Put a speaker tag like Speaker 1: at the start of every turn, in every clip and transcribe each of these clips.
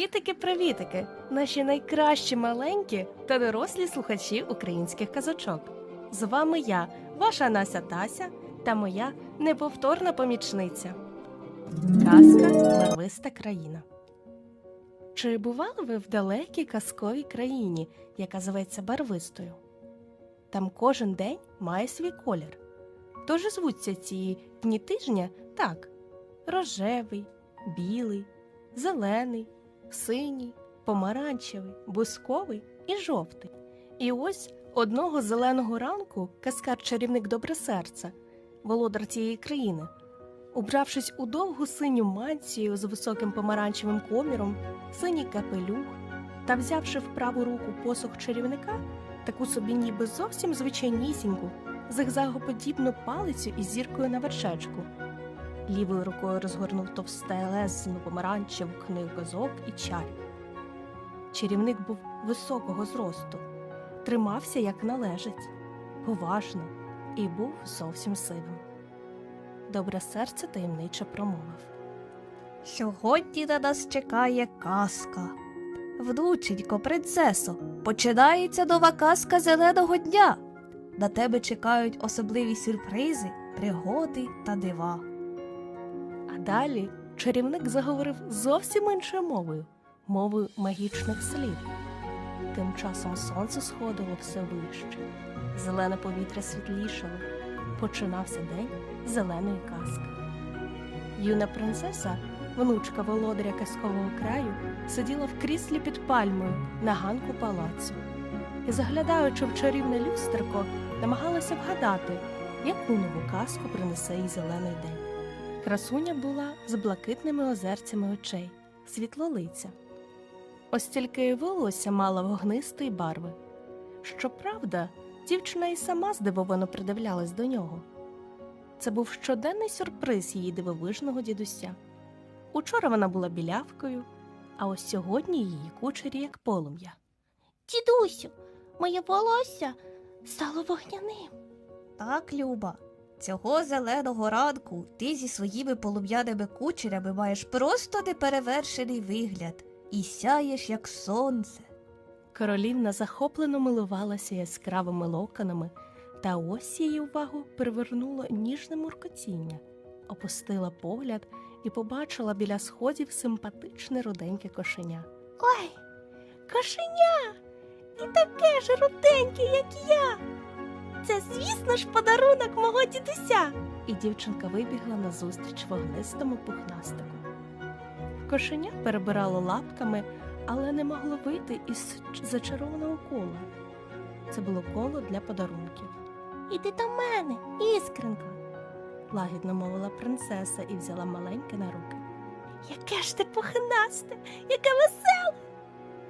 Speaker 1: Привітики-привітики! Наші найкращі маленькі та дорослі слухачі українських казочок. З вами я, ваша Нася Тася та моя неповторна помічниця. Казка Барвиста країна. Чи бували ви в далекій казковій країні, яка зветься Барвистою? Там кожен день має свій колір. Тож звуться ці дні тижня так: рожевий, білий, зелений, синій, помаранчевий, бусковий і жовтий. І ось одного зеленого ранку каскар чарівник Добросерця, володар цієї країни, убравшись у довгу синю мантію з високим помаранчевим коміром, синій капелюх та взявши в праву руку посох чарівника, таку собі ніби зовсім звичайнісіньку, зигзагоподібну палицю із зіркою на вершечку. Лівою рукою розгорнув товстелезну помаранчеву книгу казок і чар. Чарівник був високого зросту, тримався як належить, поважно і був зовсім сивим. Добре серце таємниче промовив.
Speaker 2: Сьогодні на нас чекає казка. Внученько, принцесо, починається нова казка зеленого дня. На тебе чекають особливі сюрпризи, пригоди та дива.
Speaker 1: А далі чарівник заговорив зовсім іншою мовою мовою магічних слів. Тим часом сонце сходило все вище, зелене повітря світлішало, починався день зеленої казки. Юна принцеса, внучка володаря казкового краю, сиділа в кріслі під пальмою на ганку палацу і, заглядаючи в чарівне люстерко, намагалася вгадати, яку нову казку принесе їй зелений день. Красуня була з блакитними озерцями очей, світлолиця. Ось тільки й волосся мала вогнистої барви. Щоправда, дівчина і сама здивовано придивлялась до нього. Це був щоденний сюрприз її дивовижного дідуся. Учора вона була білявкою, а ось сьогодні її кучері як полум'я.
Speaker 3: Дідусю, моє волосся стало вогняним.
Speaker 2: Так, Люба, цього зеленого ранку ти зі своїми полум'яними кучерями маєш просто неперевершений вигляд і сяєш, як сонце.
Speaker 1: Королівна захоплено милувалася яскравими локонами, та ось її увагу привернуло ніжне муркотіння, опустила погляд і побачила біля сходів симпатичне руденьке кошеня.
Speaker 3: Ой, кошеня! І таке ж руденьке, як я. Це, звісно ж, подарунок мого дідуся.
Speaker 1: і дівчинка вибігла назустріч вогнистому пухнастику. Кошеня перебирало лапками, але не могло вийти із зачарованого кола. Це було коло для подарунків.
Speaker 3: Іди до мене, іскринка.
Speaker 1: Лагідно мовила принцеса і взяла маленьке на руки.
Speaker 3: Яке ж ти пухнасте, яке веселе.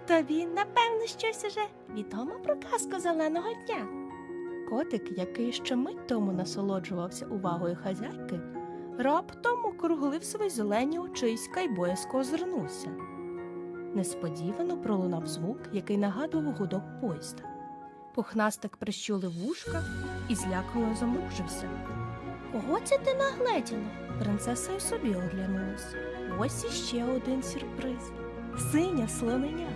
Speaker 3: Тобі, напевно, щось уже відомо про казку зеленого дня.
Speaker 1: Котик, який ще мить тому насолоджувався увагою хазяйки, раптом округлив свої зелені очиська й боязко озирнувся. Несподівано пролунав звук, який нагадував гудок поїзда. Пухнастик прищулив вушка і злякано замружився.
Speaker 3: Кого це ти нагледіла?
Speaker 1: Принцеса й собі оглянулась. Ось іще один сюрприз. Синя слоненя.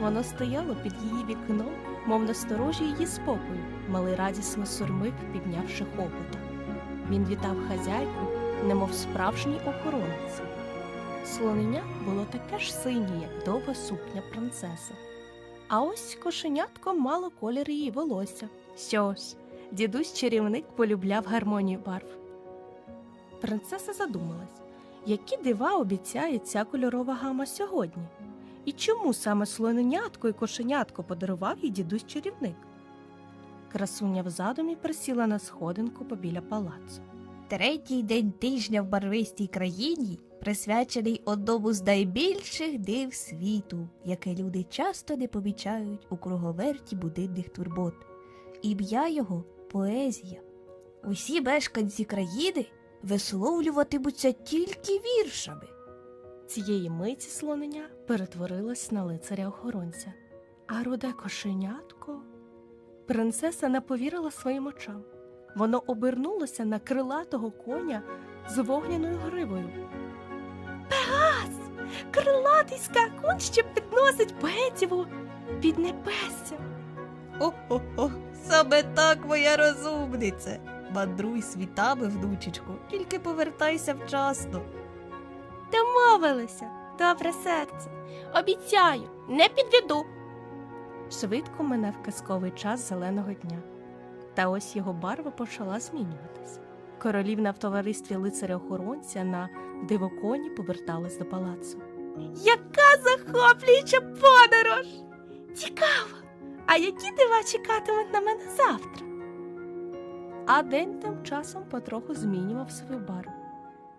Speaker 1: Воно стояло під її вікном, мов насторожі її спокою. Малий радісно сурмив, піднявши хобота. Він вітав хазяйку, немов справжній охоронець. Слоненя було таке ж синє, як довга сукня принцеси. А ось кошенятко мало колір її волосся. Що дідусь чарівник полюбляв гармонію барв. Принцеса задумалась, які дива обіцяє ця кольорова гама сьогодні, і чому саме слоненятко і кошенятко подарував їй дідусь чарівник. Красуня в задумі присіла на сходинку побіля палацу.
Speaker 2: Третій день тижня в барвистій країні присвячений одному з найбільших див світу, яке люди часто не помічають у круговерті будинних турбот. Ім'я його поезія. Усі мешканці країни висловлюватимуться тільки віршами.
Speaker 1: Цієї миті слоненя перетворилась на лицаря охоронця, а руде кошенятко. Принцеса не повірила своїм очам. Воно обернулося на крилатого коня з вогняною гривою.
Speaker 3: Пегас!
Speaker 1: крилатий скакун, що підносить поетів у піднебесся.
Speaker 2: О-хо-хо, саме так, моя розумниця. Мандруй світами, внучечку, тільки повертайся вчасно.
Speaker 1: Домовилися, добре серце. Обіцяю, не підведу. Швидко минав казковий час зеленого дня. Та ось його барва почала змінюватися. Королівна в товаристві лицаря-охоронця на дивоконі поверталась до палацу. Яка захоплююча подорож! Цікаво! А які дива чекатимуть на мене завтра? А день тим часом потроху змінював свою барву.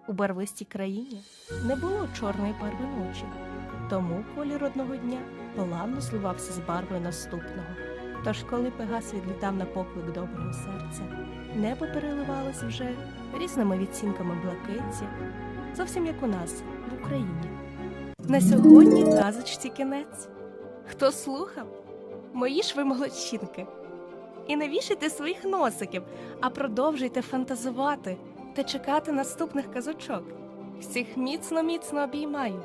Speaker 1: У барвистій країні не було чорної барви ночі, тому колір одного дня плавно зливався з барвою наступного. Тож, коли Пегас відлітав на поклик доброго серця, небо переливалося вже різними відцінками блакиті, зовсім як у нас в Україні. На сьогодні казочці кінець. Хто слухав? Мої ж ви молодчинки. І не вішайте своїх носиків, а продовжуйте фантазувати та чекати наступних казочок. Всіх міцно міцно обіймаю.